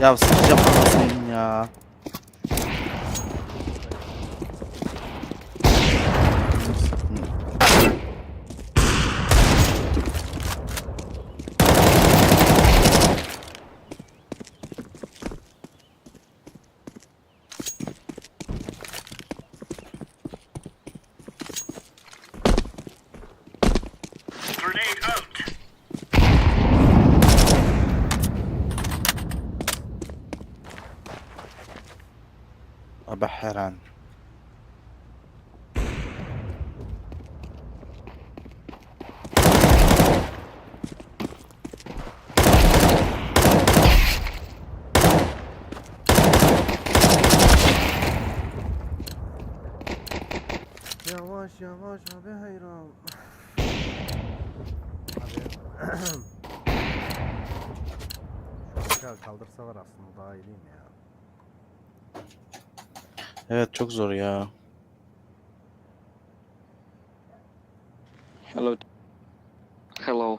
Ya sıkacağım anasını ya. Abi her an. Yavaş yavaş abi hayran. Abi. Şu aşağı kaldırsalar aslında daha iyi değil mi ya? Evet çok zor ya. Hello. Hello.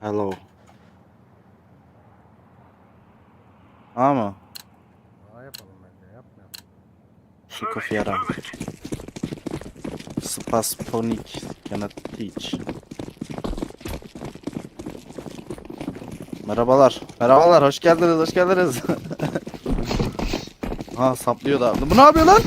Hello. Ama Daha yapalım bence yapmayalım. Şikof yaram. Spasponik cannot teach. Merhabalar. Merhabalar. Hoş geldiniz. Hoş geldiniz. ha saplıyor da. Bu ne yapıyor lan?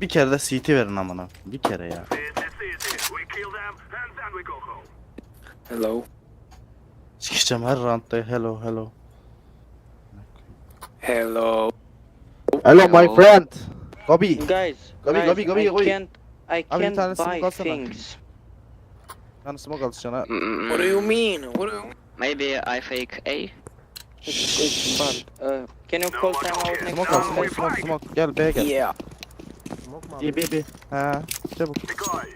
Bir kere de CT verin amına. Bir kere ya. Hello. Sikeceğim her roundda hello hello. Hello. Hello my friend. Gobi. Guys, Gobi, guys, gobi, gobi, I gobi. can't, I Abi bir can't tanesini buy kalsana. things. Yani smoke atacaksın ha. What do you mean? What do you Maybe I fake A. It's, it's bad. Uh, can you call time out next Smoke al time? smoke smoke smoke. Gel B'ye gel. Yeah. Smoke mu abi? İyi bir bir. Ha çabuk. The guy.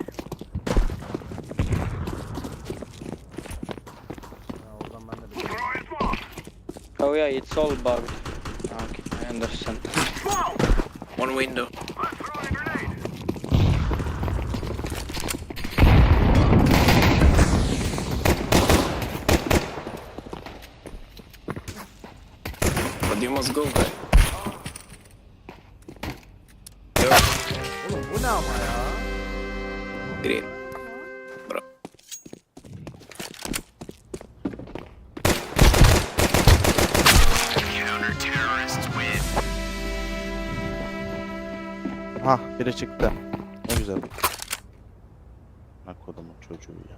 Ha, oradan ben de bir Throwing smoke. Oh yeah, it's all bugged. Okay, I understand. One window. I'm throwing a grenade. But you must go there. Oğlum bu ne ama ya? Green. Biri çıktı. Ne güzel. Ne kodumun çocuğu ya.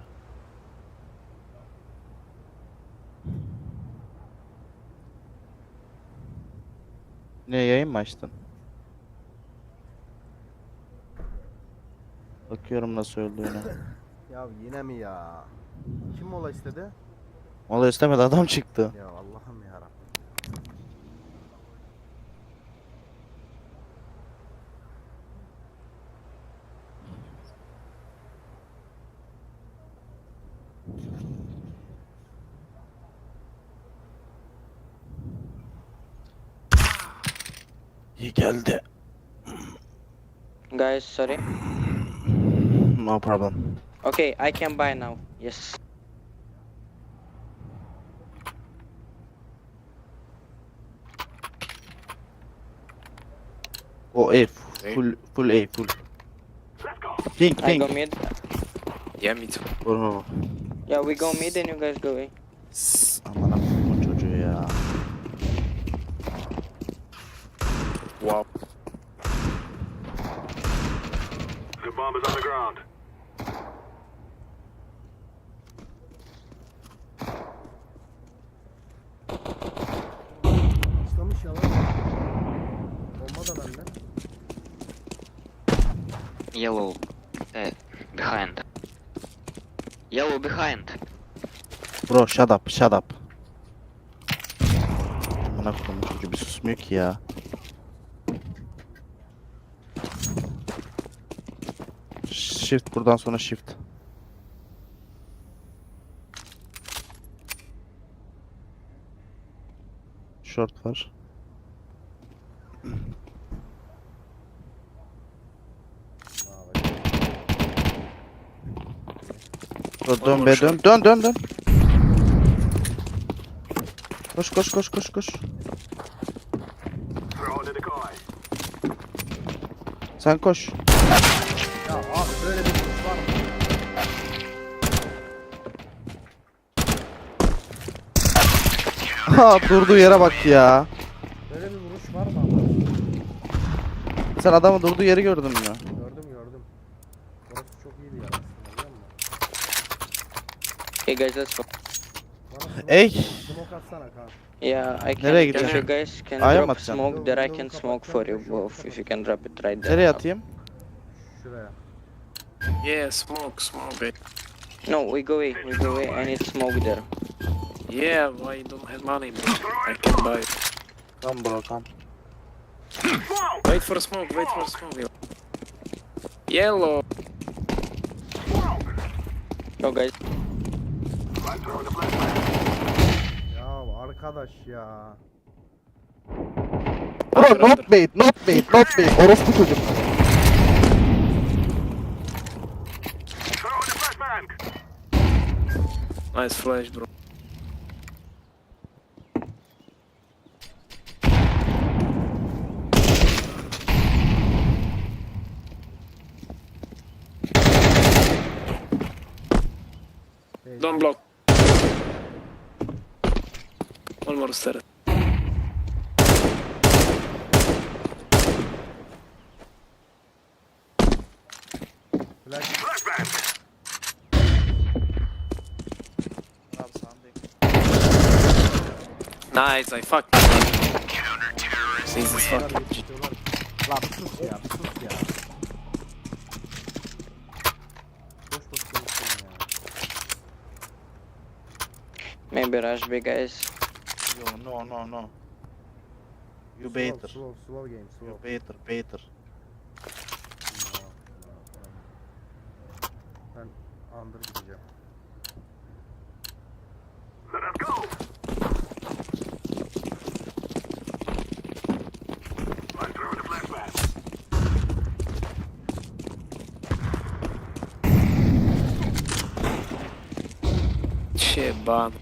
Ne yayın mı açtın? Bakıyorum nasıl öldüğüne. Ya yine mi ya? Kim mola istedi? Mola istemedi adam çıktı. Ya Allah'ım ya İyi geldi. Guys, sorry. No problem. Okay, I can buy now. Yes. Oh, A. full full A full. Let's go. Pink I go pink. mid. Yeah, me too. Oh. Yeah, we go mid and you guys go A. Wow. The bomb is on the ground. İslamış ya lan. Bomba da bende. Yellow. Uh, behind. Yellow behind. Bro shut up shut up. Amına koyayım çocuğu bir susmuyor ki ya. shift buradan sonra shift. Short var. Dön be dön dön dön dön. Koş koş koş koş koş. Sen koş. Ha durduğu yere bak ya. Böyle bir vuruş var mı ama? Sen adamın durduğu yeri gördün mü? Gördüm gördüm. Orası çok iyiydi ya aslında biliyor musun? Hey guys, let's go. Bana smoke, Ey. smoke atsana kanka. Yeah, I can. Nereye If gideceksin? you guys can Aya mı drop atacaksın? smoke, there I can smoke for you both. If you can drop it right there. Nereye atayım? Şuraya. Yeah, smoke, smoke, baby. No, we go away. We go away. I need smoke there. Yeah, why you don't have money, bro? I can buy it. Come bro come. Wait for smoke, wait for smoke. yo. Yellow. Go guys. Ya arkadaş ya. Bro not bait not bait not bait. Orospu çocuk. Nice flash, bro. Don't block. One more stairs. Nice, I fucked. Bunlar fucking. Maybe rush B guys. Yo, no no no. You Slow, baiter. Slow slow game You slow. baiter baiter. Ben under gideceğim. Let us go. I'm throwing a flashbang. Shit, ban.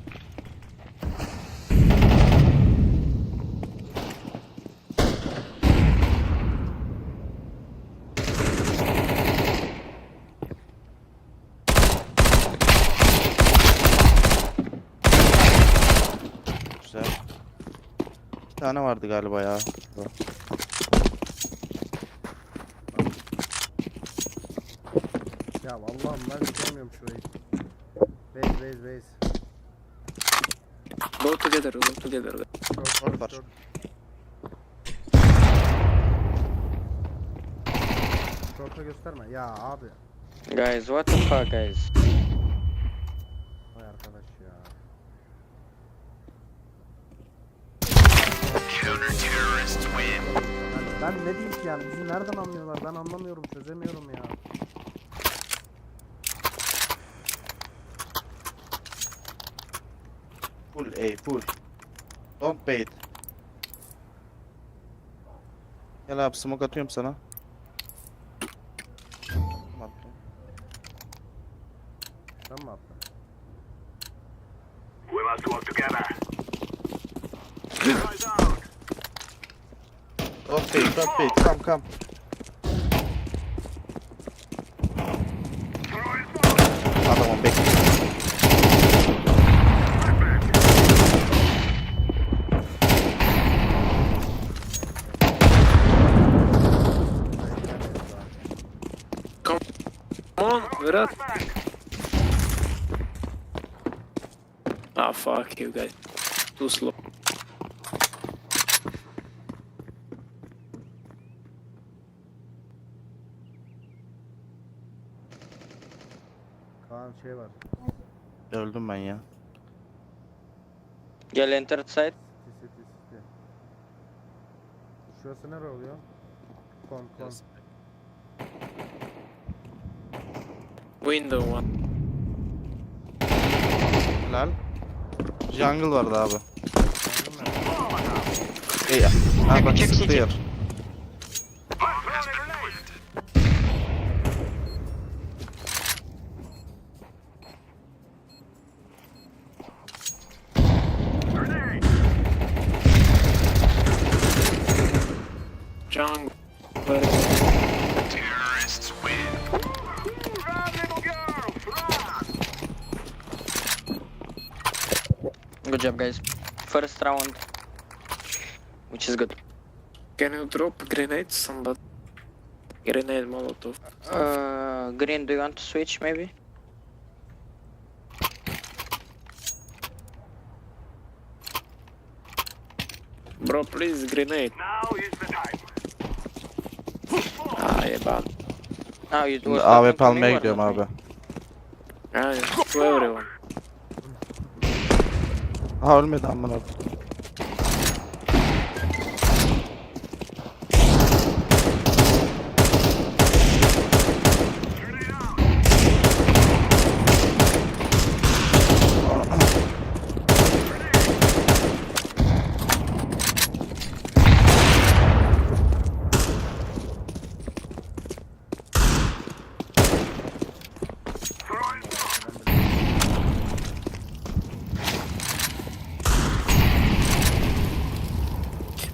Güzel. İki tane vardı galiba ya. Ya Allah'ım ben sevmiyorum şurayı. Base base base. Go together, go together. Short, var. short. Short'a gösterme. Ya abi. Guys, what the fuck, guys? Ben, ne diyeyim ki yani bizi nereden anlıyorlar ben anlamıyorum çözemiyorum ya. Full A full. Don't bait. Gel abi smoke atıyorum sana. Attım. Sen mi attın? We must work together. Eyes out. Don't bait don't bait come come. Throwing smoke. Adamım bekle. Come on, Virat. Ah, fuck you guys. Too slow. Şey var. Öldüm ben ya. Gel enter side. Sisi sisi. Şurası nere oluyor? Kon kon. Window one. Helal. Jungle vardı abi. Ya. Ha bak Check sıktı yer. Jungle. Terrorists win. Run, little girls, run! Good job, guys. First round, which is good. Can you drop grenade to somebody? Grenade molotov. Uh, green, do you want to switch maybe? Bro, please, grenade. Now is the time. You Şimdi was talking AWP almaya or gidiyorum abi. Everyone. Ha ölmedi amına.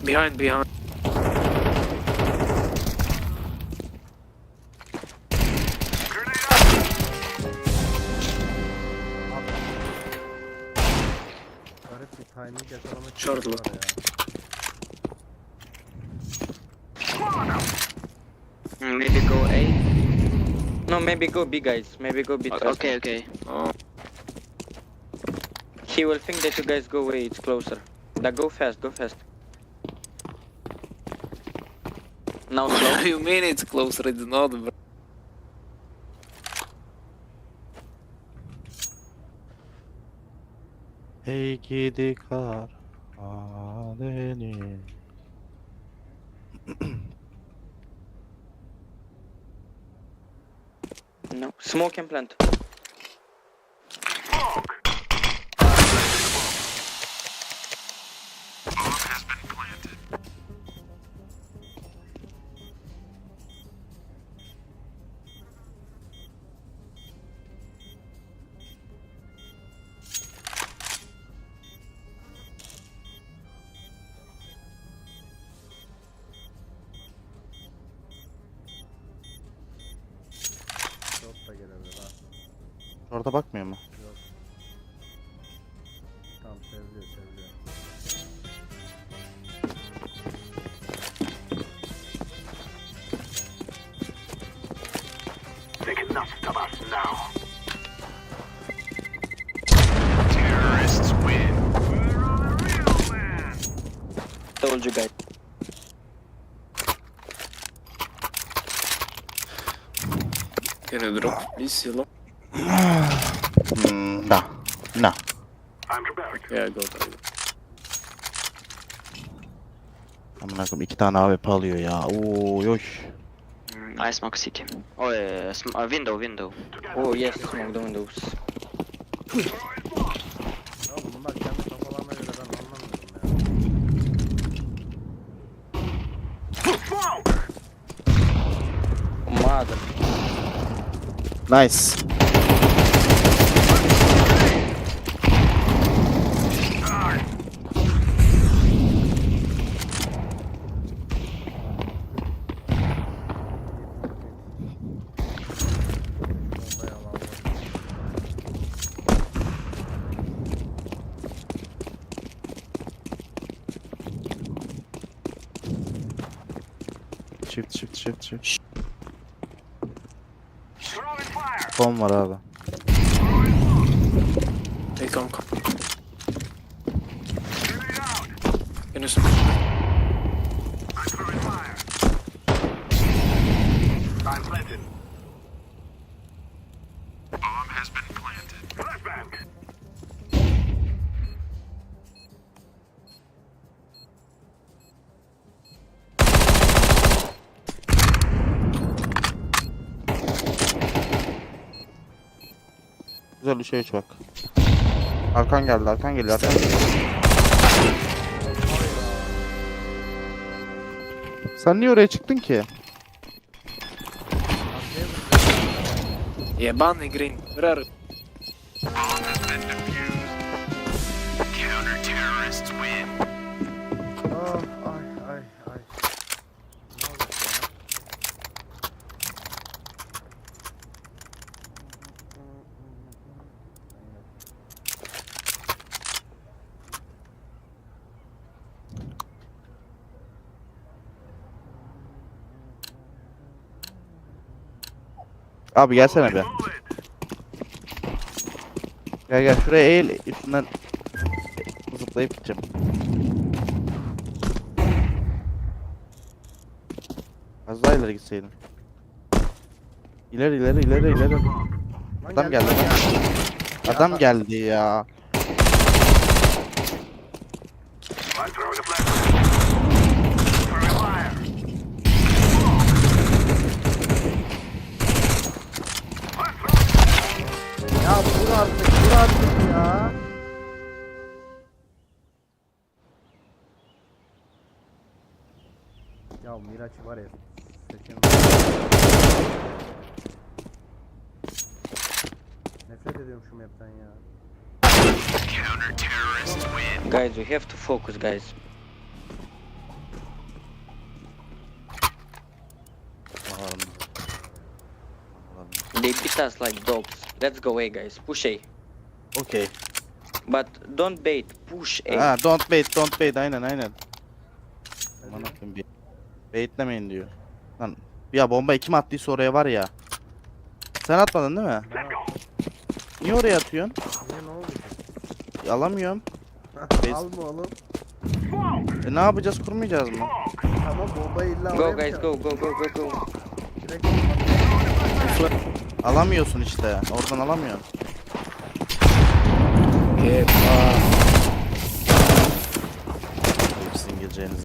Behind, behind. Garip bir timing yakalamak için look. var ya. Mm, Maybe go A. No, maybe go B, guys. Maybe go B. Trust Okay, okay. Oh, He will think that you guys go away. It's closer. Like, go fast. Go fast. Now slow. you mean it's closer? It's not, bro. Hey gidi kar. Adeni. no. Smoke and plant. Orada bakmıyor mu? Yok. Tamam seviliyor seviliyor. They cannot stop us now. Terrorists win. We're on a real man. Told you guys. Can you drop this yellow? Yeah, go there. Amına koyayım iki tane AWP alıyor ya. Oo yoş. Mm, I smoke city. Oh, uh, sm uh, window, window. Oh, yes. Smoke the windows. Oğlum bunlar kendi kafalarına göre ben anlamıyorum ya. Smoke! Mother. Nice. Shift shift shift shift. Bom var abi. I'm throwing fire. I'm planted. Güzel bir şey uç bak. Arkan geldi arkan geliyor arkan geliyor. Sen niye oraya çıktın ki? Jebany green. Where Abi gelsene be. Gel gel şuraya eğil üstünden zıplayıp gideceğim. Az daha ileri gitseydim. İleri ileri ileri ileri. Adam geldi, Adam Ya. geldi ya. Ya Miraç var ya. seçemedim. Nefret ediyorum şu map'ten ya. Counter-terrorists win. Guys, we have to focus, guys. Bakalım. Bakalım. They beat us like dogs. Let's go A, guys. Push A. Okey. But don't bait. Push A. Ha don't bait don't bait aynen aynen. Hadi. Aman akım bir. Baitlemeyin diyor. Lan ya bomba kim attıysa oraya var ya. Sen atmadın değil mi? Ben Niye oraya atıyorsun? Niye ne oldu? E, Alamıyorum. Base- Alma oğlum. E, ne yapacağız kurmayacağız mı? Tamam bombayı illa Go guys, go, go, go, go, go. Alamıyorsun işte. Oradan alamıyorsun. Hepsi gireceğiniz.